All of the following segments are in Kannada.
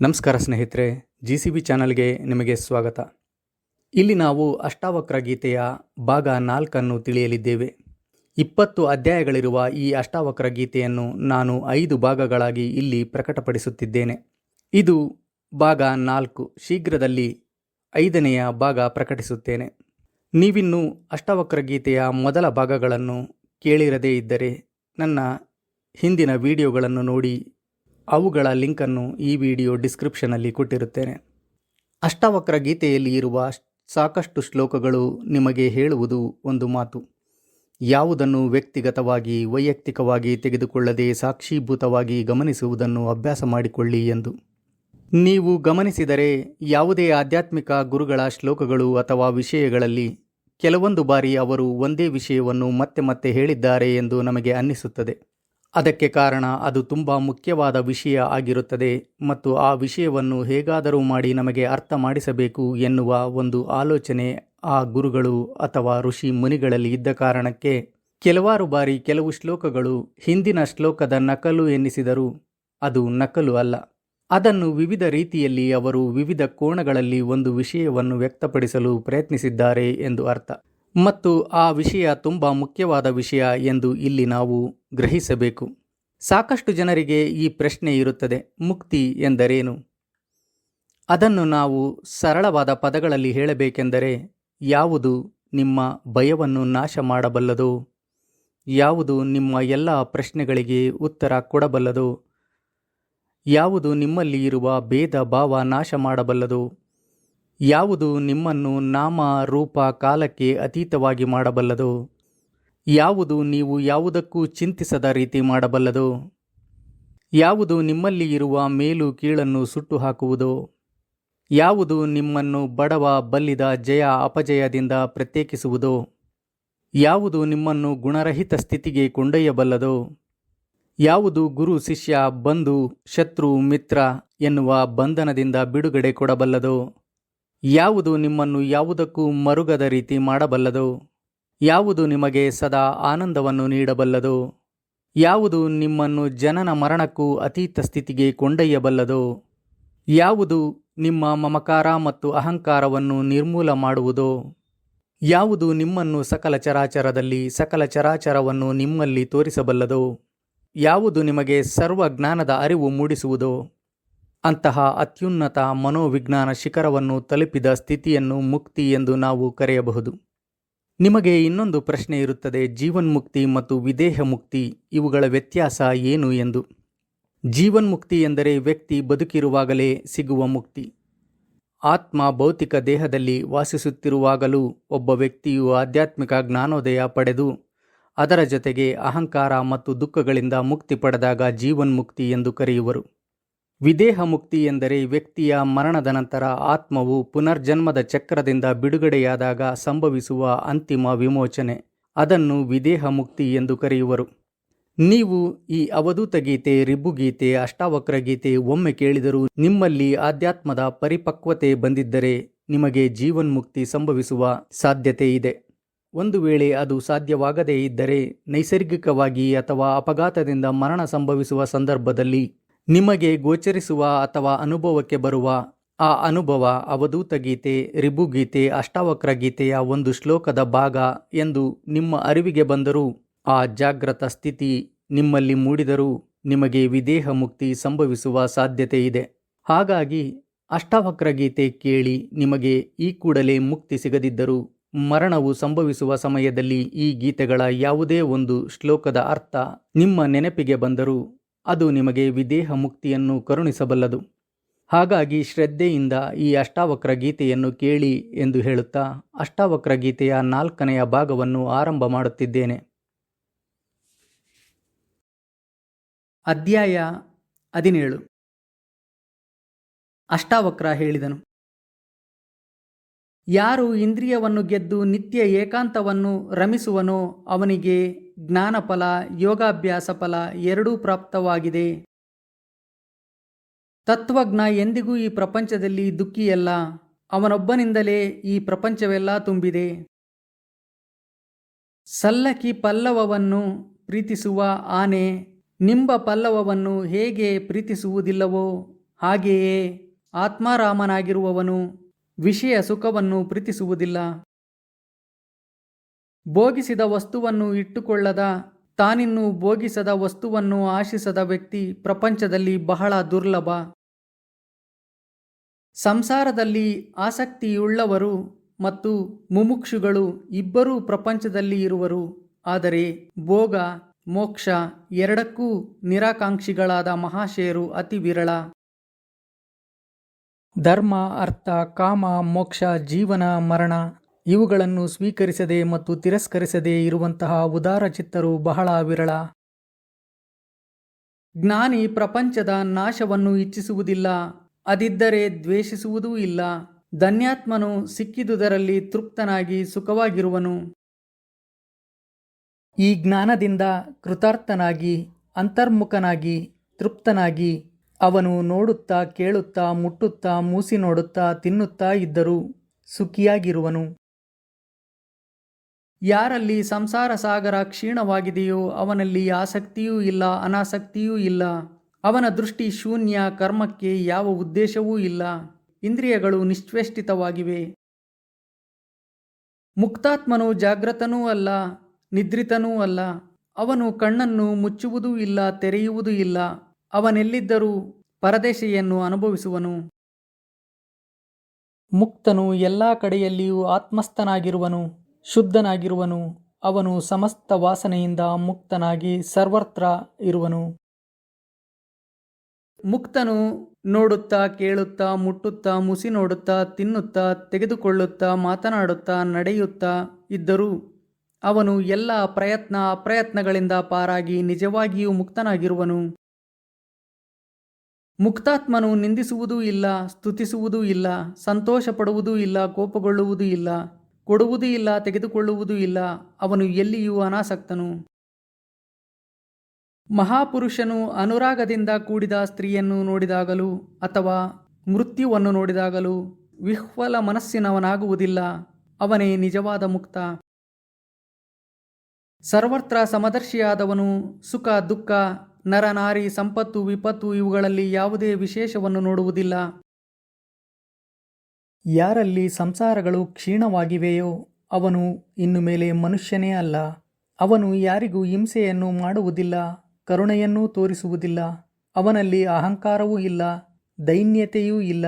ನಮಸ್ಕಾರ ಸ್ನೇಹಿತರೆ ಜಿ ಸಿ ಬಿ ಚಾನಲ್ಗೆ ನಿಮಗೆ ಸ್ವಾಗತ. ಇಲ್ಲಿ ನಾವು ಅಷ್ಟಾವಕ್ರ ಗೀತೆಯ ಭಾಗ ನಾಲ್ಕನ್ನು ತಿಳಿಯಲಿದ್ದೇವೆ. ಇಪ್ಪತ್ತು ಅಧ್ಯಾಯಗಳಿರುವ ಈ ಅಷ್ಟಾವಕ್ರ ಗೀತೆಯನ್ನು ನಾನು ಐದು ಭಾಗಗಳಾಗಿ ಇಲ್ಲಿ ಪ್ರಕಟಪಡಿಸುತ್ತಿದ್ದೇನೆ. ಇದು ಭಾಗ ನಾಲ್ಕು, ಶೀಘ್ರದಲ್ಲಿ ಐದನೆಯ ಭಾಗ ಪ್ರಕಟಿಸುತ್ತೇನೆ. ನೀವಿನ್ನೂ ಅಷ್ಟಾವಕ್ರ ಗೀತೆಯ ಮೊದಲ ಭಾಗಗಳನ್ನು ಕೇಳಿರದೇ ಇದ್ದರೆ ನನ್ನ ಹಿಂದಿನ ವಿಡಿಯೋಗಳನ್ನು ನೋಡಿ ಅವುಗಳ ಲಿಂಕನ್ನು ಈ ವಿಡಿಯೋ ಡಿಸ್ಕ್ರಿಪ್ಷನಲ್ಲಿ ಕೊಟ್ಟಿರುತ್ತೇನೆ. ಅಷ್ಟಾವಕ್ರ ಗೀತೆಯಲ್ಲಿ ಇರುವ ಸಾಕಷ್ಟು ಶ್ಲೋಕಗಳು ನಿಮಗೆ ಹೇಳುವುದು ಒಂದು ಮಾತು. ಯಾವುದನ್ನು ವ್ಯಕ್ತಿಗತವಾಗಿ, ವೈಯಕ್ತಿಕವಾಗಿ ತೆಗೆದುಕೊಳ್ಳದೆ ಸಾಕ್ಷೀಭೂತವಾಗಿ ಗಮನಿಸುವುದನ್ನು ಅಭ್ಯಾಸ ಮಾಡಿಕೊಳ್ಳಿ ಎಂದು. ನೀವು ಗಮನಿಸಿದರೆ ಯಾವುದೇ ಆಧ್ಯಾತ್ಮಿಕ ಗುರುಗಳ ಶ್ಲೋಕಗಳು ಅಥವಾ ವಿಷಯಗಳಲ್ಲಿ ಕೆಲವೊಂದು ಬಾರಿ ಅವರು ಒಂದೇ ವಿಷಯವನ್ನು ಮತ್ತೆ ಮತ್ತೆ ಹೇಳಿದ್ದಾರೆ ಎಂದು ನಮಗೆ ಅನ್ನಿಸುತ್ತದೆ. ಅದಕ್ಕೆ ಕಾರಣ ಅದು ತುಂಬ ಮುಖ್ಯವಾದ ವಿಷಯ ಆಗಿರುತ್ತದೆ ಮತ್ತು ಆ ವಿಷಯವನ್ನು ಹೇಗಾದರೂ ಮಾಡಿ ನಮಗೆ ಅರ್ಥ ಮಾಡಿಸಬೇಕು ಎನ್ನುವ ಒಂದು ಆಲೋಚನೆ ಆ ಗುರುಗಳು ಅಥವಾ ಋಷಿ ಮುನಿಗಳಲ್ಲಿ ಇದ್ದ ಕಾರಣಕ್ಕೆ ಕೆಲವಾರು ಬಾರಿ ಕೆಲವು ಶ್ಲೋಕಗಳು ಹಿಂದಿನ ಶ್ಲೋಕದ ನಕಲು ಎನ್ನಿಸಿದರೂ ಅದು ನಕಲು ಅಲ್ಲ. ಅದನ್ನು ವಿವಿಧ ರೀತಿಯಲ್ಲಿ ಅವರು ವಿವಿಧ ಕೋಣಗಳಲ್ಲಿ ಒಂದು ವಿಷಯವನ್ನು ವ್ಯಕ್ತಪಡಿಸಲು ಪ್ರಯತ್ನಿಸಿದ್ದಾರೆ ಎಂದು ಅರ್ಥ. ಮತ್ತು ಆ ವಿಷಯ ತುಂಬ ಮುಖ್ಯವಾದ ವಿಷಯ ಎಂದು ಇಲ್ಲಿ ನಾವು ಗ್ರಹಿಸಬೇಕು. ಸಾಕಷ್ಟು ಜನರಿಗೆ ಈ ಪ್ರಶ್ನೆ ಇರುತ್ತದೆ, ಮುಕ್ತಿ ಎಂದರೇನು? ಅದನ್ನು ನಾವು ಸರಳವಾದ ಪದಗಳಲ್ಲಿ ಹೇಳಬೇಕೆಂದರೆ, ಯಾವುದು ನಿಮ್ಮ ಭಯವನ್ನು ನಾಶ ಮಾಡಬಲ್ಲದು, ಯಾವುದು ನಿಮ್ಮ ಎಲ್ಲ ಪ್ರಶ್ನೆಗಳಿಗೆ ಉತ್ತರ ಕೊಡಬಲ್ಲದು, ಯಾವುದು ನಿಮ್ಮಲ್ಲಿ ಇರುವ ಭೇದ ಭಾವ ನಾಶ ಮಾಡಬಲ್ಲದೋ ಯಾವುದು ನಿಮ್ಮನ್ನು ನಾಮ ರೂಪ ಕಾಲಕ್ಕೆ ಅತೀತವಾಗಿ ಮಾಡಬಲ್ಲದು? ಯಾವುದು ನೀವು ಯಾವುದಕ್ಕೂ ಚಿಂತಿಸದ ರೀತಿ ಮಾಡಬಲ್ಲದು? ಯಾವುದು ನಿಮ್ಮಲ್ಲಿ ಇರುವ ಮೇಲು ಕೀಳನ್ನು ಸುಟ್ಟು ಹಾಕುವುದು ಯಾವುದು ನಿಮ್ಮನ್ನು ಬಡವ ಬಲ್ಲಿದ ಜಯ ಅಪಜಯದಿಂದ ಪ್ರತ್ಯೇಕಿಸುವುದು? ಯಾವುದು ನಿಮ್ಮನ್ನು ಗುಣರಹಿತ ಸ್ಥಿತಿಗೆ ಕೊಂಡೊಯ್ಯಬಲ್ಲದು? ಯಾವುದು ಗುರು ಶಿಷ್ಯ ಬಂಧು ಶತ್ರು ಮಿತ್ರ ಎನ್ನುವ ಬಂಧನದಿಂದ ಬಿಡುಗಡೆ ಕೊಡಬಲ್ಲದೋ? ಯಾವುದು ನಿಮ್ಮನ್ನು ಯಾವುದಕ್ಕೂ ಮರುಗದ ರೀತಿ ಮಾಡಬಲ್ಲದು? ಯಾವುದು ನಿಮಗೆ ಸದಾ ಆನಂದವನ್ನು ನೀಡಬಲ್ಲದು? ಯಾವುದು ನಿಮ್ಮನ್ನು ಜನನ ಮರಣಕ್ಕೂ ಅತೀತ ಸ್ಥಿತಿಗೆ ಕೊಂಡೊಯ್ಯಬಲ್ಲದು? ಯಾವುದು ನಿಮ್ಮ ಮಮಕಾರ ಮತ್ತು ಅಹಂಕಾರವನ್ನು ನಿರ್ಮೂಲ ಮಾಡುವುದೋ? ಯಾವುದು ನಿಮ್ಮನ್ನು ಸಕಲ ಚರಾಚರದಲ್ಲಿ ಸಕಲ ಚರಾಚರವನ್ನು ನಿಮ್ಮಲ್ಲಿ ತೋರಿಸಬಲ್ಲದೋ? ಯಾವುದು ನಿಮಗೆ ಸರ್ವ ಜ್ಞಾನದ ಅರಿವು ಮೂಡಿಸುವುದೋ? ಅಂತಹ ಅತ್ಯುನ್ನತ ಮನೋವಿಜ್ಞಾನ ಶಿಖರವನ್ನು ತಲುಪಿದ ಸ್ಥಿತಿಯನ್ನು ಮುಕ್ತಿ ಎಂದು ನಾವು ಕರೆಯಬಹುದು. ನಿಮಗೆ ಇನ್ನೊಂದು ಪ್ರಶ್ನೆ ಇರುತ್ತದೆ, ಜೀವನ್ಮುಕ್ತಿ ಮತ್ತು ವಿದೇಹ ಮುಕ್ತಿ ಇವುಗಳ ವ್ಯತ್ಯಾಸ ಏನು ಎಂದು? ಜೀವನ್ಮುಕ್ತಿ ಎಂದರೆ ವ್ಯಕ್ತಿ ಬದುಕಿರುವಾಗಲೇ ಸಿಗುವ ಮುಕ್ತಿ. ಆತ್ಮ ಭೌತಿಕ ದೇಹದಲ್ಲಿ ವಾಸಿಸುತ್ತಿರುವಾಗಲೂ ಒಬ್ಬ ವ್ಯಕ್ತಿಯು ಆಧ್ಯಾತ್ಮಿಕ ಜ್ಞಾನೋದಯ ಪಡೆದು, ಅದರ ಜೊತೆಗೆ ಅಹಂಕಾರ ಮತ್ತು ದುಃಖಗಳಿಂದ ಮುಕ್ತಿ ಪಡೆದಾಗ ಜೀವನ್ಮುಕ್ತಿ ಎಂದು ಕರೆಯುವರು. ವಿದೇಹ ಮುಕ್ತಿ ಎಂದರೆ ವ್ಯಕ್ತಿಯ ಮರಣದ ನಂತರ ಆತ್ಮವು ಪುನರ್ಜನ್ಮದ ಚಕ್ರದಿಂದ ಬಿಡುಗಡೆಯಾದಾಗ ಸಂಭವಿಸುವ ಅಂತಿಮ ವಿಮೋಚನೆ. ಅದನ್ನು ವಿದೇಹ ಮುಕ್ತಿ ಎಂದು ಕರೆಯುವರು. ನೀವು ಈ ಅವಧೂತ ಗೀತೆ ರಿಬ್ಬುಗೀತೆ ಅಷ್ಟಾವಕ್ರ ಗೀತೆ ಒಮ್ಮೆ ಕೇಳಿದರೂ ನಿಮ್ಮಲ್ಲಿ ಆಧ್ಯಾತ್ಮದ ಪರಿಪಕ್ವತೆ ಬಂದಿದ್ದರೆ ನಿಮಗೆ ಜೀವನ್ಮುಕ್ತಿ ಸಂಭವಿಸುವ ಸಾಧ್ಯತೆ ಇದೆ. ಒಂದು ವೇಳೆ ಅದು ಸಾಧ್ಯವಾಗದೇ ಇದ್ದರೆ ನೈಸರ್ಗಿಕವಾಗಿ ಅಥವಾ ಅಪಘಾತದಿಂದ ಮರಣ ಸಂಭವಿಸುವ ಸಂದರ್ಭದಲ್ಲಿ ನಿಮಗೆ ಗೋಚರಿಸುವ ಅಥವಾ ಅನುಭವಕ್ಕೆ ಬರುವ ಆ ಅನುಭವ, ಅವಧೂತ ಗೀತೆ ರಿಭುಗೀತೆ ಅಷ್ಟಾವಕ್ರ ಗೀತೆಯ ಒಂದು ಶ್ಲೋಕದ ಭಾಗ ಎಂದು ನಿಮ್ಮ ಅರಿವಿಗೆ ಬಂದರೂ ಆ ಜಾಗ್ರತ ಸ್ಥಿತಿ ನಿಮ್ಮಲ್ಲಿ ಮೂಡಿದರೂ ನಿಮಗೆ ವಿದೇಹ ಮುಕ್ತಿ ಸಂಭವಿಸುವ ಸಾಧ್ಯತೆ ಇದೆ. ಹಾಗಾಗಿ ಅಷ್ಟಾವಕ್ರ ಗೀತೆ ಕೇಳಿ ನಿಮಗೆ ಈ ಕೂಡಲೇ ಮುಕ್ತಿ ಸಿಗದಿದ್ದರೂ ಮರಣವು ಸಂಭವಿಸುವ ಸಮಯದಲ್ಲಿ ಈ ಗೀತೆಗಳ ಯಾವುದೇ ಒಂದು ಶ್ಲೋಕದ ಅರ್ಥ ನಿಮ್ಮ ನೆನಪಿಗೆ ಬಂದರೂ ಅದು ನಿಮಗೆ ವಿದೇಹ ಮುಕ್ತಿಯನ್ನು ಕರುಣಿಸಬಲ್ಲದು. ಹಾಗಾಗಿ ಶ್ರದ್ಧೆಯಿಂದ ಈ ಅಷ್ಟಾವಕ್ರ ಗೀತೆಯನ್ನು ಕೇಳಿ ಎಂದು ಹೇಳುತ್ತಾ ಅಷ್ಟಾವಕ್ರ ಗೀತೆಯ ನಾಲ್ಕನೆಯ ಭಾಗವನ್ನು ಆರಂಭ ಮಾಡುತ್ತಿದ್ದೇನೆ. ಅಧ್ಯಾಯ ಹದಿನೇಳು. ಅಷ್ಟಾವಕ್ರ ಹೇಳಿದನು, ಯಾರು ಇಂದ್ರಿಯವನ್ನು ಗೆದ್ದು ನಿತ್ಯ ಏಕಾಂತವನ್ನು ರಮಿಸುವನೋ ಅವನಿಗೆ ಜ್ಞಾನಫಲ ಯೋಗಾಭ್ಯಾಸ ಫಲ ಎರಡೂ ಪ್ರಾಪ್ತವಾಗಿದೆ. ತತ್ವಜ್ಞ ಎಂದಿಗೂ ಈ ಪ್ರಪಂಚದಲ್ಲಿ ದುಃಖಿಯಲ್ಲ. ಅವನೊಬ್ಬನಿಂದಲೇ ಈ ಪ್ರಪಂಚವೆಲ್ಲ ತುಂಬಿದೆ. ಸಲ್ಲಕಿ ಪಲ್ಲವವನ್ನು ಪ್ರೀತಿಸುವ ಆನೆ, ನಿಂಬ ಪಲ್ಲವವನ್ನು ಹೇಗೆ ಪ್ರೀತಿಸುವುದಿಲ್ಲವೋ ಹಾಗೆಯೇ ಆತ್ಮಾರಾಮನಾಗಿರುವವನು ವಿಷಯ ಸುಖವನ್ನು ಪ್ರೀತಿಸುವುದಿಲ್ಲ. ಭೋಗಿಸಿದ ವಸ್ತುವನ್ನು ಇಟ್ಟುಕೊಳ್ಳದ, ತಾನಿನ್ನು ಭೋಗಿಸದ ವಸ್ತುವನ್ನು ಆಶಿಸದ ವ್ಯಕ್ತಿ ಪ್ರಪಂಚದಲ್ಲಿ ಬಹಳ ದುರ್ಲಭ. ಸಂಸಾರದಲ್ಲಿ ಆಸಕ್ತಿಯುಳ್ಳವರು ಮತ್ತು ಮುಮುಕ್ಷುಗಳು ಇಬ್ಬರೂ ಪ್ರಪಂಚದಲ್ಲಿ ಇರುವರು. ಆದರೆ ಭೋಗ, ಮೋಕ್ಷ ಎರಡಕ್ಕೂ ನಿರಾಕಾಂಕ್ಷಿಗಳಾದ ಮಹಾಶಯರು ಅತಿ ವಿರಳ. ಧರ್ಮ, ಅರ್ಥ, ಕಾಮ, ಮೋಕ್ಷ, ಜೀವನ, ಮರಣ ಇವುಗಳನ್ನು ಸ್ವೀಕರಿಸದೆ ಮತ್ತು ತಿರಸ್ಕರಿಸದೆ ಇರುವಂತಹ ಉದಾರಚಿತ್ತರು ಬಹಳ ವಿರಳ. ಜ್ಞಾನಿ ಪ್ರಪಂಚದ ನಾಶವನ್ನು ಇಚ್ಛಿಸುವುದಿಲ್ಲ, ಅದಿದ್ದರೆ ದ್ವೇಷಿಸುವುದೂ ಇಲ್ಲ. ಧನ್ಯಾತ್ಮನು ಸಿಕ್ಕಿದುದರಲ್ಲಿ ತೃಪ್ತನಾಗಿ ಸುಖವಾಗಿರುವನು. ಈ ಜ್ಞಾನದಿಂದ ಕೃತಾರ್ಥನಾಗಿ, ಅಂತರ್ಮುಖನಾಗಿ, ತೃಪ್ತನಾಗಿ ಅವನು ನೋಡುತ್ತಾ ಕೇಳುತ್ತಾ ಮುಟ್ಟುತ್ತಾ ಮೂಸಿ ನೋಡುತ್ತಾ ತಿನ್ನುತ್ತಾ ಇದ್ದರೂ ಸುಖಿಯಾಗಿರುವನು. ಯಾರಲ್ಲಿ ಸಂಸಾರ ಸಾಗರ ಕ್ಷೀಣವಾಗಿದೆಯೋ ಅವನಲ್ಲಿ ಆಸಕ್ತಿಯೂ ಇಲ್ಲ, ಅನಾಸಕ್ತಿಯೂ ಇಲ್ಲ. ಅವನ ದೃಷ್ಟಿ ಶೂನ್ಯ, ಕರ್ಮಕ್ಕೆ ಯಾವ ಉದ್ದೇಶವೂ ಇಲ್ಲ. ಇಂದ್ರಿಯಗಳು ನಿಶ್ಚೇಷ್ಟಿತವಾಗಿವೆ. ಮುಕ್ತಾತ್ಮನು ಜಾಗೃತನೂ ಅಲ್ಲ, ನಿದ್ರಿತನೂ ಅಲ್ಲ. ಅವನು ಕಣ್ಣನ್ನು ಮುಚ್ಚುವುದೂ ಇಲ್ಲ, ತೆರೆಯುವುದೂ ಇಲ್ಲ. ಅವನೆಲ್ಲಿದ್ದರೂ ಪರದೇಶೆಯನ್ನು ಅನುಭವಿಸುವನು. ಮುಕ್ತನು ಎಲ್ಲ ಕಡೆಯಲ್ಲಿಯೂ ಆತ್ಮಸ್ಥನಾಗಿರುವನು. ಶುದ್ಧನಾಗಿರುವನು, ಅವನು ಸಮಸ್ತ ವಾಸನೆಯಿಂದ ಮುಕ್ತನಾಗಿ ಸರ್ವತ್ರ ಇರುವನು. ಮುಕ್ತನು ನೋಡುತ್ತಾ, ಕೇಳುತ್ತಾ, ಮುಟ್ಟುತ್ತಾ ಮುಸಿ ನೋಡುತ್ತಾ ತಿನ್ನುತ್ತಾ, ತೆಗೆದುಕೊಳ್ಳುತ್ತಾ, ಮಾತನಾಡುತ್ತಾ, ನಡೆಯುತ್ತಾ ಇದ್ದರೂ ಅವನು ಎಲ್ಲ ಪ್ರಯತ್ನ ಅಪ್ರಯತ್ನಗಳಿಂದ ಪಾರಾಗಿ ನಿಜವಾಗಿಯೂ ಮುಕ್ತನಾಗಿರುವನು. ಮುಕ್ತಾತ್ಮನು ನಿಂದಿಸುವುದೂ ಇಲ್ಲ, ಸ್ತುತಿಸುವುದೂ ಇಲ್ಲ ಸಂತೋಷ ಪಡುವುದೂ ಇಲ್ಲ, ಕೋಪಗೊಳ್ಳುವುದೂ ಇಲ್ಲ. ಕೊಡುವುದೂ ಇಲ್ಲ, ತೆಗೆದುಕೊಳ್ಳುವುದೂ ಇಲ್ಲ. ಅವನು ಎಲ್ಲಿಯೂ ಅನಾಸಕ್ತನು. ಮಹಾಪುರುಷನು ಅನುರಾಗದಿಂದ ಕೂಡಿದ ಸ್ತ್ರೀಯನ್ನು ನೋಡಿದಾಗಲೂ ಅಥವಾ ಮೃತ್ಯುವನ್ನು ನೋಡಿದಾಗಲೂ ವಿಹ್ವಲ ಮನಸ್ಸಿನವನಾಗುವುದಿಲ್ಲ. ಅವನೇ ನಿಜವಾದ ಮುಕ್ತ. ಸರ್ವತ್ರ ಸಮದರ್ಶಿಯಾದವನು ಸುಖ, ದುಃಖ, ನರನಾರಿ, ಸಂಪತ್ತು, ವಿಪತ್ತು ಇವುಗಳಲ್ಲಿ ಯಾವುದೇ ವಿಶೇಷವನ್ನು ನೋಡುವುದಿಲ್ಲ. ಯಾರಲ್ಲಿ ಸಂಸಾರಗಳು ಕ್ಷೀಣವಾಗಿವೆಯೋ ಅವನು ಇನ್ನು ಮೇಲೆ ಮನುಷ್ಯನೇ ಅಲ್ಲ. ಅವನು ಯಾರಿಗೂ ಹಿಂಸೆಯನ್ನು ಮಾಡುವುದಿಲ್ಲ, ಕರುಣೆಯನ್ನೂ ತೋರಿಸುವುದಿಲ್ಲ. ಅವನಲ್ಲಿ ಅಹಂಕಾರವೂ ಇಲ್ಲ, ದೈನ್ಯತೆಯೂ ಇಲ್ಲ.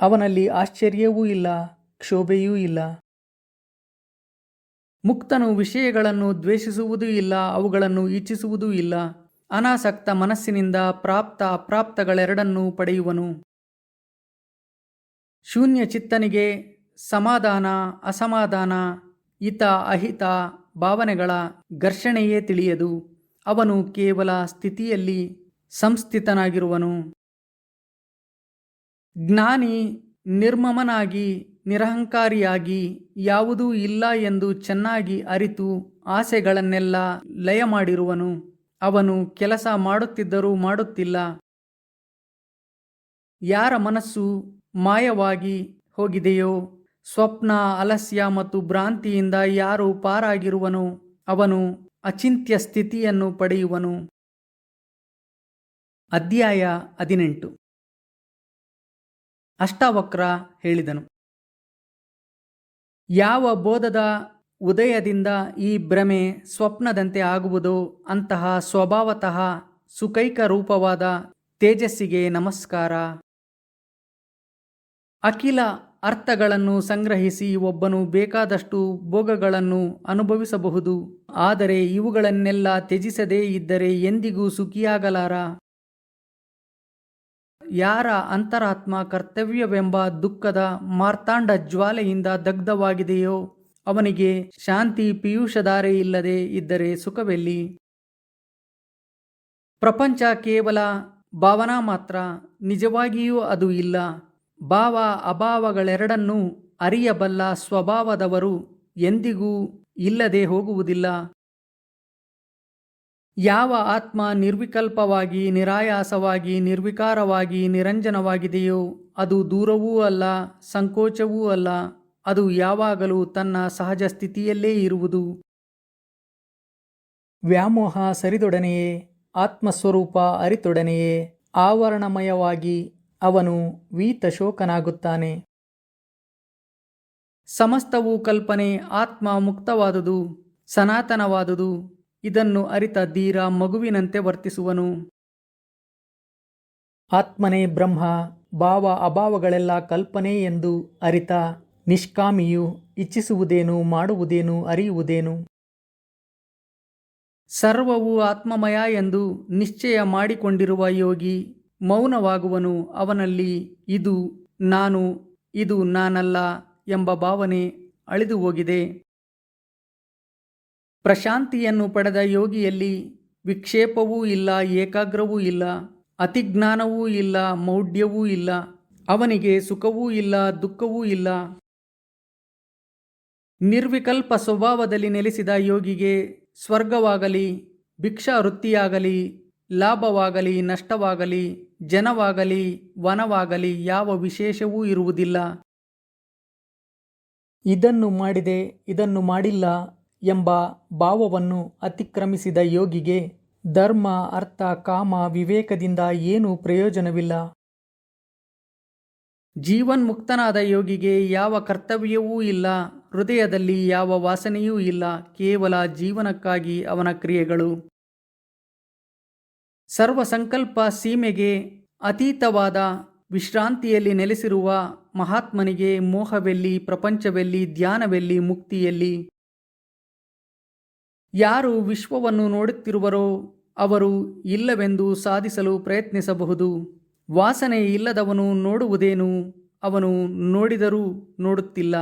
ಅವನಲ್ಲಿ ಆಶ್ಚರ್ಯವೂ ಇಲ್ಲ, ಕ್ಷೋಭೆಯೂ ಇಲ್ಲ. ಮುಕ್ತನು ವಿಷಯಗಳನ್ನು ದ್ವೇಷಿಸುವುದೂ ಇಲ್ಲ, ಅವುಗಳನ್ನು ಇಚ್ಛಿಸುವುದೂ ಇಲ್ಲ. ಅನಾಸಕ್ತ ಮನಸ್ಸಿನಿಂದ ಪ್ರಾಪ್ತ ಅಪ್ರಾಪ್ತಗಳೆರಡನ್ನೂ ಪಡೆಯುವನು. ಶೂನ್ಯ ಚಿತ್ತನಿಗೆ ಸಮಾಧಾನ, ಅಸಮಾಧಾನ, ಹಿತ, ಅಹಿತ ಭಾವನೆಗಳ ಘರ್ಷಣೆಯೇ ತಿಳಿಯದು. ಅವನು ಕೇವಲ ಸ್ಥಿತಿಯಲ್ಲಿ ಸಂಸ್ಥಿತನಾಗಿರುವನು. ಜ್ಞಾನಿ ನಿರ್ಮಮನಾಗಿ, ನಿರಹಂಕಾರಿಯಾಗಿ ಯಾವುದೂ ಇಲ್ಲ ಎಂದು ಚೆನ್ನಾಗಿ ಅರಿತು ಆಸೆಗಳನ್ನೆಲ್ಲ ಲಯ ಮಾಡಿರುವನು. ಅವನು ಕೆಲಸ ಮಾಡುತ್ತಿದ್ದರೂ ಮಾಡುತ್ತಿಲ್ಲ. ಯಾರ ಮನಸ್ಸು ಮಾಯವಾಗಿ ಹೋಗಿದೆಯೋ? ಸ್ವಪ್ನ, ಅಲಸ್ಯ ಮತ್ತು ಭ್ರಾಂತಿಯಿಂದ ಯಾರು ಪಾರಾಗಿರುವನು? ಅವನು ಅಚಿಂತ್ಯ ಸ್ಥಿತಿಯನ್ನು ಪಡೆಯುವನು. ಅಧ್ಯಾಯ ಹದಿನೆಂಟು. ಅಷ್ಟಾವಕ್ರ ಹೇಳಿದನು. ಯಾವ ಬೋಧದ ಉದಯದಿಂದ ಈ ಭ್ರಮೆ ಸ್ವಪ್ನದಂತೆ ಆಗುವುದೋ ಅಂತಹ ಸ್ವಭಾವತಃ ಸುಕೈಕ ರೂಪವಾದ ತೇಜಸ್ಸಿಗೆ ನಮಸ್ಕಾರ. ಅಖಿಲ ಅರ್ಥಗಳನ್ನು ಸಂಗ್ರಹಿಸಿ ಒಬ್ಬನು ಬೇಕಾದಷ್ಟು ಭೋಗಗಳನ್ನು ಅನುಭವಿಸಬಹುದು. ಆದರೆ ಇವುಗಳನ್ನೆಲ್ಲ ತ್ಯಜಿಸದೇ ಇದ್ದರೆ ಎಂದಿಗೂ ಸುಖಿಯಾಗಲಾರ? ಯಾರ ಅಂತರಾತ್ಮ ಕರ್ತವ್ಯವೆಂಬ ದುಃಖದ ಮಾರ್ತಾಂಡ ಜ್ವಾಲೆಯಿಂದ ದಗ್ಧವಾಗಿದೆಯೋ, ಅವನಿಗೆ ಶಾಂತಿ ಪಿಯೂಷಧಾರೆ ಇಲ್ಲದೆ ಇದ್ದರೆ ಸುಖವೆಲ್ಲಿ? ಪ್ರಪಂಚ ಕೇವಲ ಭಾವನಾ ಮಾತ್ರ, ನಿಜವಾಗಿಯೂ ಅದು ಇಲ್ಲ. ಭಾವ ಅಭಾವಗಳೆರಡನ್ನೂ ಅರಿಯಬಲ್ಲ ಸ್ವಭಾವದವರು ಎಂದಿಗೂ ಇಲ್ಲದೆ ಹೋಗುವುದಿಲ್ಲ. ಯಾವ ಆತ್ಮ ನಿರ್ವಿಕಲ್ಪವಾಗಿ, ನಿರಾಯಾಸವಾಗಿ, ನಿರ್ವಿಕಾರವಾಗಿ, ನಿರಂಜನವಾಗಿದೆಯೋ ಅದು ದೂರವೂ ಅಲ್ಲ, ಸಂಕೋಚವೂ ಅಲ್ಲ, ಅದು ಯಾವಾಗಲೂ ತನ್ನ ಸಹಜ ಸ್ಥಿತಿಯಲ್ಲೇ ಇರುವುದು. ವ್ಯಾಮೋಹ ಸರಿದೊಡನೆಯೇ, ಆತ್ಮಸ್ವರೂಪ ಅರಿತೊಡನೆಯೇ, ಆವರಣಮಯವಾಗಿ ಅವನು ವೀತಶೋಕನಾಗುತ್ತಾನೆ. ಸಮಸ್ತವು ಕಲ್ಪನೆ ಆತ್ಮ ಮುಕ್ತವಾದುದು ಸನಾತನವಾದುದು, ಇದನ್ನು ಅರಿತ ಧೀರ ಮಗುವಿನಂತೆ ವರ್ತಿಸುವನು. ಆತ್ಮನೇ ಬ್ರಹ್ಮ, ಭಾವ ಅಭಾವಗಳೆಲ್ಲ ಕಲ್ಪನೆ ಎಂದು ಅರಿತ ನಿಷ್ಕಾಮಿಯು ಇಚ್ಛಿಸುವುದೇನು ಮಾಡುವುದೇನು ಅರಿಯುವುದೇನು? ಸರ್ವವು ಆತ್ಮಮಯ ಎಂದು ನಿಶ್ಚಯ ಮಾಡಿಕೊಂಡಿರುವ ಯೋಗಿ ಮೌನವಾಗುವನು ಅವನಲ್ಲಿ, ಇದು ನಾನು, ಇದು ನಾನಲ್ಲ ಎಂಬ ಭಾವನೆ ಅಳಿದು ಹೋಗಿದೆ. ಪ್ರಶಾಂತಿಯನ್ನು ಪಡೆದ ಯೋಗಿಯಲ್ಲಿ ವಿಕ್ಷೇಪವೂ ಇಲ್ಲ, ಏಕಾಗ್ರವೂ ಇಲ್ಲ, ಅತಿಜ್ಞಾನವೂ ಇಲ್ಲ, ಮೌಢ್ಯವೂ ಇಲ್ಲ, ಅವನಿಗೆ ಸುಖವೂ ಇಲ್ಲ, ದುಃಖವೂ ಇಲ್ಲ. ನಿರ್ವಿಕಲ್ಪ ಸ್ವಭಾವದಲ್ಲಿ ನೆಲೆಸಿದ ಯೋಗಿಗೆ ಸ್ವರ್ಗವಾಗಲಿ ಭಿಕ್ಷಾ ವೃತ್ತಿಯಾಗಲಿ ಲಾಭವಾಗಲಿ, ನಷ್ಟವಾಗಲಿ ಜನವಾಗಲಿ, ವನವಾಗಲಿ ಯಾವ ವಿಶೇಷವೂ ಇರುವುದಿಲ್ಲ. ಇದನ್ನು ಮಾಡಿದೆ, ಇದನ್ನು ಮಾಡಿಲ್ಲ ಎಂಬ ಭಾವವನ್ನು ಅತಿಕ್ರಮಿಸಿದ ಯೋಗಿಗೆ ಧರ್ಮ, ಅರ್ಥ, ಕಾಮ, ವಿವೇಕದಿಂದ ಏನೂ ಪ್ರಯೋಜನವಿಲ್ಲ. ಜೀವನ್ಮುಕ್ತನಾದ ಯೋಗಿಗೆ ಯಾವ ಕರ್ತವ್ಯವೂ ಇಲ್ಲ, ಹೃದಯದಲ್ಲಿ ಯಾವ ವಾಸನೆಯೂ ಇಲ್ಲ, ಕೇವಲ ಜೀವನಕ್ಕಾಗಿ ಅವನ ಕ್ರಿಯೆಗಳು. ಸರ್ವ ಸಂಕಲ್ಪ ಸೀಮೆಗೆ ಅತೀತವಾದ ವಿಶ್ರಾಂತಿಯಲ್ಲಿ ನೆಲೆಸಿರುವ ಮಹಾತ್ಮನಿಗೆ ಮೋಹವೆಲ್ಲಿ, ಪ್ರಪಂಚವೆಲ್ಲಿ, ಧ್ಯಾನವೆಲ್ಲಿ, ಮುಕ್ತಿಯಲ್ಲಿ ಯಾರು ವಿಶ್ವವನ್ನು ನೋಡುತ್ತಿರುವರೋ ಅವರು ಇಲ್ಲವೆಂದು ಸಾಧಿಸಲು ಪ್ರಯತ್ನಿಸಬಹುದು. ವಾಸನೆ ಇಲ್ಲದವನು ನೋಡುವುದೇನು? ಅವನು ನೋಡಿದರೂ ನೋಡುತ್ತಿಲ್ಲ.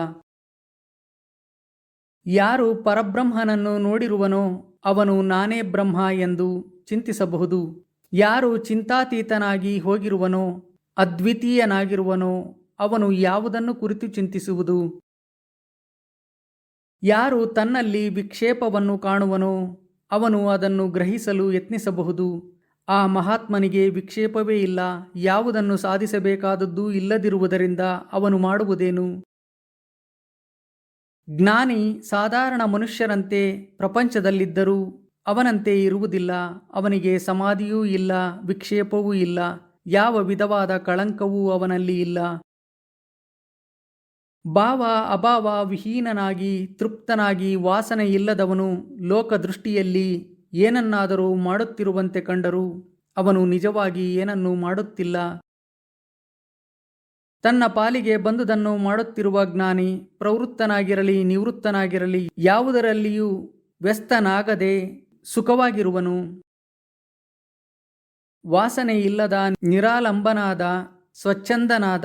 ಯಾರು ಪರಬ್ರಹ್ಮನನ್ನು ನೋಡಿರುವನೋ ಅವನು ನಾನೇ ಬ್ರಹ್ಮ ಎಂದು ಚಿಂತಿಸಬಹುದು. ಯಾರು ಚಿಂತಾತೀತನಾಗಿ ಹೋಗಿರುವನೋ, ಅದ್ವಿತೀಯನಾಗಿರುವನೋ, ಅವನು ಯಾವುದನ್ನು ಕುರಿತು ಚಿಂತಿಸುವುದು? ಯಾರು ತನ್ನಲ್ಲಿ ವಿಕ್ಷೇಪವನ್ನು ಕಾಣುವನೋ, ಅವನು ಅದನ್ನು ಗ್ರಹಿಸಲು ಯತ್ನಿಸಬಹುದು. ಆ ಮಹಾತ್ಮನಿಗೆ ವಿಕ್ಷೇಪವೇ ಇಲ್ಲ, ಯಾವುದನ್ನು ಸಾಧಿಸಬೇಕಾದದ್ದು ಇಲ್ಲದಿರುವುದರಿಂದ ಅವನು ಮಾಡುವುದೇನು? ಜ್ಞಾನಿ ಸಾಧಾರಣ ಮನುಷ್ಯರಂತೆ ಪ್ರಪಂಚದಲ್ಲಿದ್ದರೂ ಅವನಂತೆ ಇರುವುದಿಲ್ಲ, ಅವನಿಗೆ ಸಮಾಧಿಯೂ ಇಲ್ಲ, ವಿಕ್ಷೇಪವೂ ಇಲ್ಲ, ಯಾವ ವಿಧವಾದ ಕಳಂಕವೂ ಅವನಲ್ಲಿ ಇಲ್ಲ. ಭಾವ ಅಭಾವ ವಿಹೀನನಾಗಿ, ತೃಪ್ತನಾಗಿ ವಾಸನೆ ಇಲ್ಲದವನು ಲೋಕದೃಷ್ಟಿಯಲ್ಲಿ ಏನನ್ನಾದರೂ ಮಾಡುತ್ತಿರುವಂತೆ ಕಂಡರೂ ಅವನು ನಿಜವಾಗಿ ಏನನ್ನೂ ಮಾಡುತ್ತಿಲ್ಲ. ತನ್ನ ಪಾಲಿಗೆ ಬಂದುದನ್ನು ಮಾಡುತ್ತಿರುವ ಜ್ಞಾನಿ ಪ್ರವೃತ್ತನಾಗಿರಲಿ, ನಿವೃತ್ತನಾಗಿರಲಿ, ಯಾವುದರಲ್ಲಿಯೂ ವ್ಯಸ್ತನಾಗದೆ ಸುಖವಾಗಿರುವನು. ವಾಸನೆ ಇಲ್ಲದ ನಿರಾಲಂಬನಾದ, ಸ್ವಚ್ಛಂದನಾದ,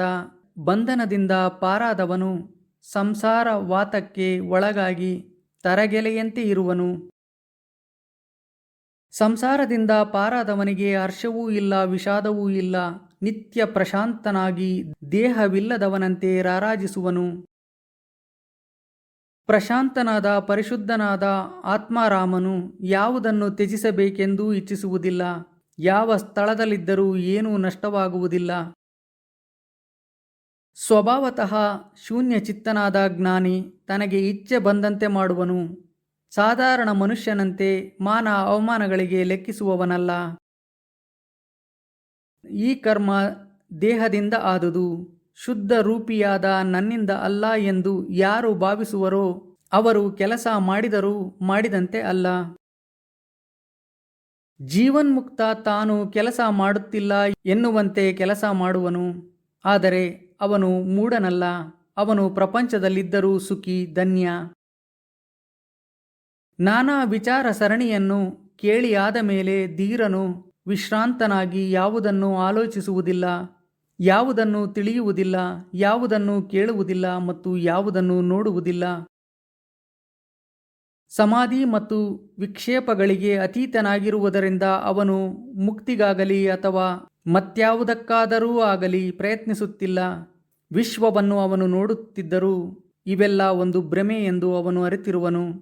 ಬಂಧನದಿಂದ ಪಾರಾದವನು ಸಂಸಾರ ವಾತಕ್ಕೆ ಒಳಗಾಗಿ ತರಗೆಲೆಯಂತೆ ಇರುವನು. ಸಂಸಾರದಿಂದ ಪಾರಾದವನಿಗೆ ಹರ್ಷವೂ ಇಲ್ಲ, ವಿಷಾದವೂ ಇಲ್ಲ, ನಿತ್ಯ ಪ್ರಶಾಂತನಾಗಿ ದೇಹವಿಲ್ಲದವನಂತೆ ರಾರಾಜಿಸುವನು. ಪ್ರಶಾಂತನಾದ, ಪರಿಶುದ್ಧನಾದ ಆತ್ಮಾರಾಮನು ಯಾವುದನ್ನು ತ್ಯಜಿಸಬೇಕೆಂದೂ ಇಚ್ಛಿಸುವುದಿಲ್ಲ. ಯಾವ ಸ್ಥಳದಲ್ಲಿದ್ದರೂ ಏನೂ ನಷ್ಟವಾಗುವುದಿಲ್ಲ. ಸ್ವಭಾವತಃ ಶೂನ್ಯ ಚಿತ್ತನಾದ ಜ್ಞಾನಿ ತನಗೆ ಇಚ್ಛೆ ಬಂದಂತೆ ಮಾಡುವನು. ಸಾಧಾರಣ ಮನುಷ್ಯನಂತೆ ಮಾನ ಅವಮಾನಗಳಿಗೆ ಲೆಕ್ಕಿಸುವವನಲ್ಲ. ಈ ಕರ್ಮ ದೇಹದಿಂದ ಆದುದು. ಶುದ್ಧ ರೂಪಿಯಾದ ನನ್ನಿಂದ ಅಲ್ಲ ಎಂದು ಯಾರು ಭಾವಿಸುವರೋ ಅವರು ಕೆಲಸ ಮಾಡಿದರೂ ಮಾಡಿದಂತೆ ಅಲ್ಲ. ಜೀವನ್ಮುಕ್ತ ತಾನು ಕೆಲಸ ಮಾಡುತ್ತಿಲ್ಲ ಎನ್ನುವಂತೆ ಕೆಲಸ ಮಾಡುವನು. ಆದರೆ ಅವನು ಮೂಢನಲ್ಲ, ಅವನು ಪ್ರಪಂಚದಲ್ಲಿದ್ದರೂ ಸುಖಿ, ಧನ್ಯ. ನಾನಾ ವಿಚಾರ ಸರಣಿಯನ್ನು ಕೇಳಿಯಾದ ಮೇಲೆ ಧೀರನು ವಿಶ್ರಾಂತನಾಗಿ ಯಾವುದನ್ನು ಆಲೋಚಿಸುವುದಿಲ್ಲ. ಯಾವುದನ್ನು ತಿಳಿಯುವುದಿಲ್ಲ, ಯಾವುದನ್ನು ಕೇಳುವುದಿಲ್ಲ ಮತ್ತು ಯಾವುದನ್ನು ನೋಡುವುದಿಲ್ಲ. ಸಮಾಧಿ ಮತ್ತು ವಿಕ್ಷೇಪಗಳಿಗೆ ಅತೀತನಾಗಿರುವುದರಿಂದ ಅವನು ಮುಕ್ತಿಗಾಗಲಿ ಅಥವಾ ಮತ್ಯಾವುದಕ್ಕಾದರೂ ಆಗಲಿ ಪ್ರಯತ್ನಿಸುತ್ತಿಲ್ಲ. ವಿಶ್ವವನ್ನು ಅವನು ನೋಡುತ್ತಿದ್ದರೂ ಇವೆಲ್ಲ ಒಂದು ಭ್ರಮೆ ಎಂದು ಅವನು ಅರಿತಿರುವನು.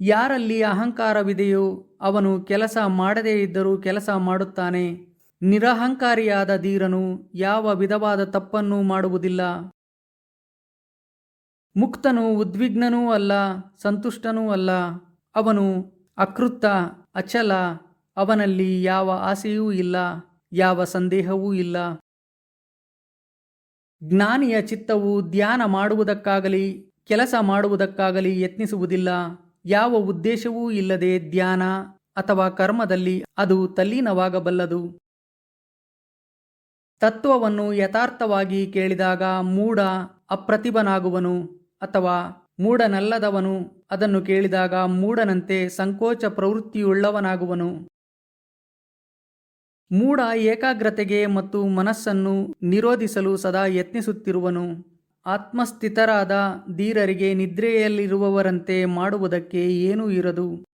ಯಾರಲ್ಲಿ ಅಹಂಕಾರವಿದೆಯೋ ಅವನು ಕೆಲಸ ಮಾಡದೇ ಇದ್ದರೂ ಕೆಲಸ ಮಾಡುತ್ತಾನೆ. ನಿರಹಂಕಾರಿಯಾದ ಧೀರನು ಯಾವ ವಿಧವಾದ ತಪ್ಪನ್ನೂ ಮಾಡುವುದಿಲ್ಲ. ಮುಕ್ತನು ಉದ್ವಿಗ್ನನೂ ಅಲ್ಲ, ಸಂತುಷ್ಟನೂ ಅಲ್ಲ. ಅವನು ಅಕೃತ್ತ, ಅಚಲ, ಅವನಲ್ಲಿ ಯಾವ ಆಸೆಯೂ ಇಲ್ಲ, ಯಾವ ಸಂದೇಹವೂ ಇಲ್ಲ. ಜ್ಞಾನಿಯ ಚಿತ್ತವು ಧ್ಯಾನ ಮಾಡುವುದಕ್ಕಾಗಲಿ, ಕೆಲಸ ಮಾಡುವುದಕ್ಕಾಗಲಿ ಯತ್ನಿಸುವುದಿಲ್ಲ. ಯಾವ ಉದ್ದೇಶವೂ ಇಲ್ಲದೆ ಧ್ಯಾನ ಅಥವಾ ಕರ್ಮದಲ್ಲಿ ಅದು ತಲ್ಲೀನವಾಗಬಲ್ಲದು. ತತ್ವವನ್ನು ಯಥಾರ್ಥವಾಗಿ ಕೇಳಿದಾಗ ಮೂಢ, ಅಪ್ರತಿಭನಾಗುವನು ಅಥವಾ ಮೂಢನಲ್ಲದವನು. ಅದನ್ನು ಕೇಳಿದಾಗ ಮೂಢನಂತೆ ಸಂಕೋಚ ಪ್ರವೃತ್ತಿಯುಳ್ಳವನಾಗುವನು. ಮೂಢ ಏಕಾಗ್ರತೆಗೆ ಮತ್ತು ಮನಸ್ಸನ್ನು ನಿರೋಧಿಸಲು ಸದಾ ಯತ್ನಿಸುತ್ತಿರುವನು. ಆತ್ಮಸ್ಥಿತರಾದ ಧೀರರಿಗೆ ನಿದ್ರೆಯಲ್ಲಿರುವವರಂತೆ ಮಾಡುವುದಕ್ಕೆ ಏನೂ ಇರದು.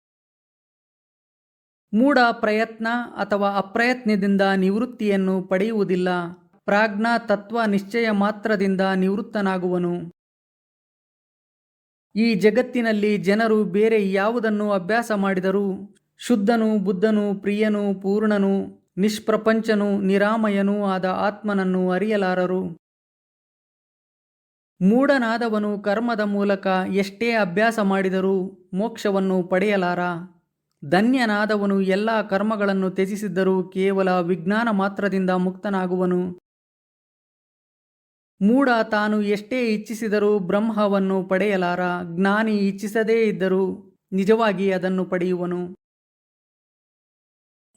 ಮೂಢ ಪ್ರಯತ್ನ ಅಥವಾ ಅಪ್ರಯತ್ನದಿಂದ ನಿವೃತ್ತಿಯನ್ನು ಪಡೆಯುವುದಿಲ್ಲ. ಪ್ರಾಜ್ಞಾ ತತ್ವ ನಿಶ್ಚಯ ಮಾತ್ರದಿಂದ ನಿವೃತ್ತನಾಗುವನು. ಈ ಜಗತ್ತಿನಲ್ಲಿ ಜನರು ಬೇರೆ ಯಾವುದನ್ನು ಅಭ್ಯಾಸ ಮಾಡಿದರೂ, ಶುದ್ಧನು ಬುದ್ಧನು ಪ್ರಿಯನು ಪೂರ್ಣನು, ನಿಷ್ಪ್ರಪಂಚನು ನಿರಾಮಯನೂ ಆದ ಆತ್ಮನನ್ನು ಅರಿಯಲಾರರು. ಮೂಢನಾದವನು ಕರ್ಮದ ಮೂಲಕ ಎಷ್ಟೇ ಅಭ್ಯಾಸ ಮಾಡಿದರೂ ಮೋಕ್ಷವನ್ನು ಪಡೆಯಲಾರ. ಧನ್ಯನಾದವನು. ಎಲ್ಲ ಕರ್ಮಗಳನ್ನು ತ್ಯಜಿಸಿದ್ದರೂ ಕೇವಲ ವಿಜ್ಞಾನ ಮಾತ್ರದಿಂದ ಮುಕ್ತನಾಗುವನು. ಮೂಢ ತಾನು ಎಷ್ಟೇ ಇಚ್ಛಿಸಿದರೂ ಬ್ರಹ್ಮವನ್ನು ಪಡೆಯಲಾರ. ಜ್ಞಾನಿ ಇಚ್ಛಿಸದೇ ಇದ್ದರೂ ನಿಜವಾಗಿ ಅದನ್ನು ಪಡೆಯುವನು.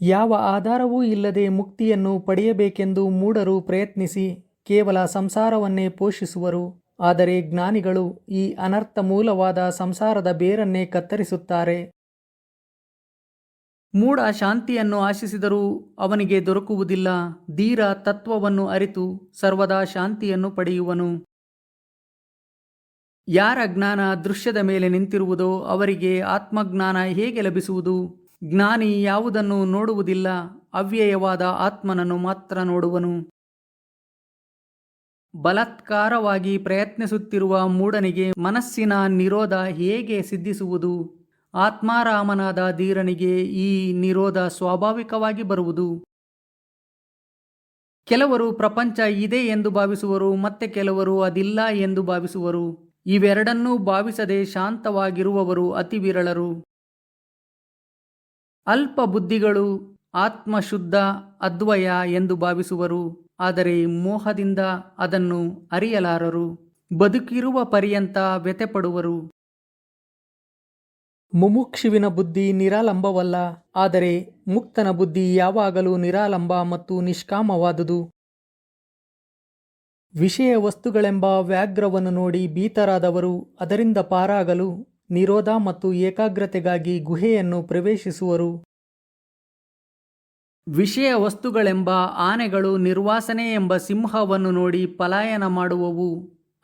ಯಾವ ಆಧಾರವೂ ಇಲ್ಲದೆ ಮುಕ್ತಿಯನ್ನು ಪಡೆಯಬೇಕೆಂದು ಮೂಢರು ಪ್ರಯತ್ನಿಸಿ ಕೇವಲ ಸಂಸಾರವನ್ನೇ ಪೋಷಿಸುವರು. ಆದರೆ ಜ್ಞಾನಿಗಳು ಈ ಅನರ್ಥ ಮೂಲವಾದ ಸಂಸಾರದ ಬೇರನ್ನೇ ಕತ್ತರಿಸುತ್ತಾರೆ. ಮೂಢ ಶಾಂತಿಯನ್ನು ಆಶಿಸಿದರೂ ಅವನಿಗೆ ದೊರಕುವುದಿಲ್ಲ. ಧೀರ ತತ್ವವನ್ನು ಅರಿತು ಸರ್ವದಾ ಶಾಂತಿಯನ್ನು ಪಡೆಯುವನು. ಯಾರ ಜ್ಞಾನ ದೃಶ್ಯದ ಮೇಲೆ ನಿಂತಿರುವುದೋ ಅವರಿಗೆ ಆತ್ಮಜ್ಞಾನ ಹೇಗೆ ಲಭಿಸುವುದು? ಜ್ಞಾನಿ ಯಾವುದನ್ನು ನೋಡುವುದಿಲ್ಲ, ಅವ್ಯಯವಾದ ಆತ್ಮನನ್ನು ಮಾತ್ರ ನೋಡುವನು. ಬಲಾತ್ಕಾರವಾಗಿ ಪ್ರಯತ್ನಿಸುತ್ತಿರುವ ಮೂಢನಿಗೆ ಮನಸ್ಸಿನ ನಿರೋಧ ಹೇಗೆ ಸಿದ್ಧಿಸುವುದು? ಆತ್ಮಾರಾಮನಾದ ಧೀರನಿಗೆ ಈ ನಿರೋಧ ಸ್ವಾಭಾವಿಕವಾಗಿ ಬರುವುದು. ಕೆಲವರು ಪ್ರಪಂಚ ಇದೆ ಎಂದು ಭಾವಿಸುವರು, ಮತ್ತೆ ಕೆಲವರು ಅದಿಲ್ಲ ಎಂದು ಭಾವಿಸುವರು. ಇವೆರಡನ್ನೂ ಭಾವಿಸದೆ ಶಾಂತವಾಗಿರುವವರು ಅತಿ ವಿರಳರು. ಅಲ್ಪ ಬುದ್ಧಿಗಳು ಆತ್ಮಶುದ್ಧ, ಅದ್ವಯ ಎಂದು ಭಾವಿಸುವರು, ಆದರೆ ಮೋಹದಿಂದ ಅದನ್ನು ಅರಿಯಲಾರರು. ಬದುಕಿರುವ ಪರ್ಯಂತ ವ್ಯತೆಪಡುವರು ಮುಮುಕ್ಷುವಿನ ಬುದ್ಧಿ ನಿರಾಲಂಬವಲ್ಲ, ಆದರೆ ಮುಕ್ತನ ಬುದ್ಧಿ ಯಾವಾಗಲೂ ನಿರಾಲಂಬ ಮತ್ತು ನಿಷ್ಕಾಮವಾದುದು. ವಿಷಯ ವಸ್ತುಗಳೆಂಬ ವ್ಯಾಘ್ರವನ್ನು ನೋಡಿ ಭೀತರಾದವರು, ಅದರಿಂದ ಪಾರಾಗಲು ನಿರೋಧ ಮತ್ತು ಏಕಾಗ್ರತೆಗಾಗಿ ಗುಹೆಯನ್ನು ಪ್ರವೇಶಿಸುವರು. ವಿಷಯ ವಸ್ತುಗಳೆಂಬ ಆನೆಗಳು ನಿರ್ವಾಸನೆ ಎಂಬ ಸಿಂಹವನ್ನು ನೋಡಿ ಪಲಾಯನ ಮಾಡುವವು,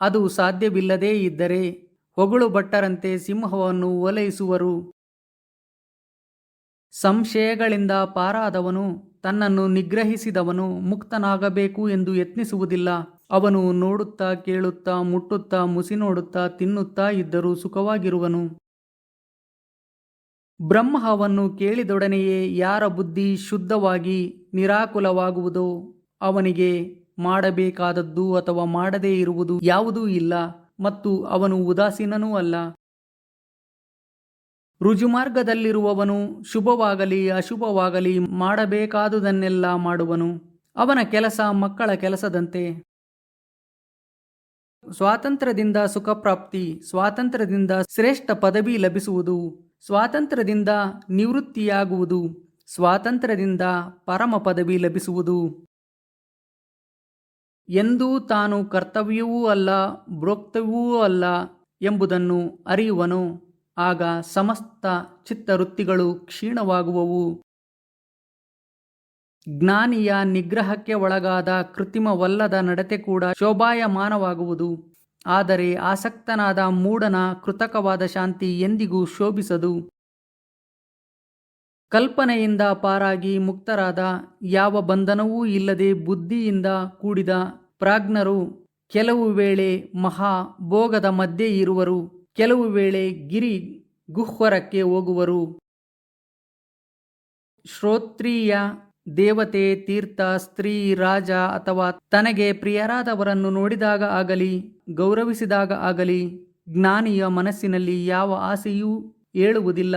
ಅದು ಸಾಧ್ಯವಿಲ್ಲದೇ ಇದ್ದರೆ ಹೊಗಳು ಭಟ್ಟರಂತೆ ಸಿಂಹವನ್ನು ಓಲೈಸುವರು ಸಂಶಯಗಳಿಂದ ಪಾರಾದವನು, ತನ್ನನ್ನು ನಿಗ್ರಹಿಸಿದವನು ಮುಕ್ತನಾಗಬೇಕು ಎಂದು ಯತ್ನಿಸುವುದಿಲ್ಲ. ಅವನು ನೋಡುತ್ತಾ ಕೇಳುತ್ತಾ ಮುಟ್ಟುತ್ತಾ ಮುಸಿ ನೋಡುತ್ತಾ ತಿನ್ನುತ್ತಾ ಇದ್ದರೂ ಸುಖವಾಗಿರುವನು. ಬ್ರಹ್ಮವನ್ನು ಕೇಳಿದೊಡನೆಯೇ ಯಾರ ಬುದ್ಧಿ ಶುದ್ಧವಾಗಿ ನಿರಾಕುಲವಾಗುವುದೋ ಅವನಿಗೆ ಮಾಡಬೇಕಾದದ್ದು ಅಥವಾ ಮಾಡದೇ ಇರುವುದು ಯಾವುದೂ ಇಲ್ಲ. ಮತ್ತು ಅವನು ಉದಾಸೀನನೂ ಅಲ್ಲ. ರುಜುಮಾರ್ಗದಲ್ಲಿರುವವನು ಶುಭವಾಗಲಿ, ಅಶುಭವಾಗಲಿ ಮಾಡಬೇಕಾದುದನ್ನೆಲ್ಲ ಮಾಡುವನು. ಅವನ ಕೆಲಸ ಮಕ್ಕಳ ಕೆಲಸದಂತೆ. ಸ್ವಾತಂತ್ರ್ಯದಿಂದ ಸುಖಪ್ರಾಪ್ತಿ, ಸ್ವಾತಂತ್ರ್ಯದಿಂದ ಶ್ರೇಷ್ಠ ಪದವಿ ಲಭಿಸುವುದು, ಸ್ವಾತಂತ್ರ್ಯದಿಂದ ನಿವೃತ್ತಿಯಾಗುವುದು, ಸ್ವಾತಂತ್ರ್ಯದಿಂದ ಪರಮ ಪದವಿ ಲಭಿಸುವುದು. ಎಂದೂ ತಾನು ಕರ್ತವ್ಯವೂ ಅಲ್ಲ ಬ್ರೋಕ್ತವೂ ಅಲ್ಲ ಎಂಬುದನ್ನು ಅರಿಯುವನು. ಆಗ ಸಮಸ್ತ ಚಿತ್ತವೃತ್ತಿಗಳು ಕ್ಷೀಣವಾಗುವವು. ಜ್ಞಾನಿಯ ನಿಗ್ರಹಕ್ಕೆ ಒಳಗಾದ ಕೃತ್ರಿಮವಲ್ಲದ ನಡತೆ ಕೂಡ ಶೋಭಾಯಮಾನವಾಗುವುದು. ಆದರೆ ಆಸಕ್ತನಾದ ಮೂಢನ ಕೃತಕವಾದ ಶಾಂತಿ ಎಂದಿಗೂ ಶೋಭಿಸದು. ಕಲ್ಪನೆಯಿಂದ ಪಾರಾಗಿ ಮುಕ್ತರಾದ ಯಾವ ಬಂಧನವೂ ಇಲ್ಲದೆ ಬುದ್ಧಿಯಿಂದ ಕೂಡಿದ ಪ್ರಾಜ್ಞರು ಕೆಲವು ವೇಳೆ ಮಹಾ ಭೋಗದ ಮಧ್ಯೆ ಇರುವರು, ಕೆಲವು ವೇಳೆ ಗಿರಿ ಗುಹ್ವರಕ್ಕೆ ಹೋಗುವರು. ಶ್ರೋತ್ರೀಯ ದೇವತೆ ತೀರ್ಥ ಸ್ತ್ರೀ ರಾಜ ಅಥವಾ ತನಗೆ ಪ್ರಿಯರಾದವರನ್ನು ನೋಡಿದಾಗ ಆಗಲಿ, ಗೌರವಿಸಿದಾಗ ಆಗಲಿ, ಜ್ಞಾನಿಯ ಮನಸ್ಸಿನಲ್ಲಿ ಯಾವ ಆಸೆಯೂ ಏಳುವುದಿಲ್ಲ.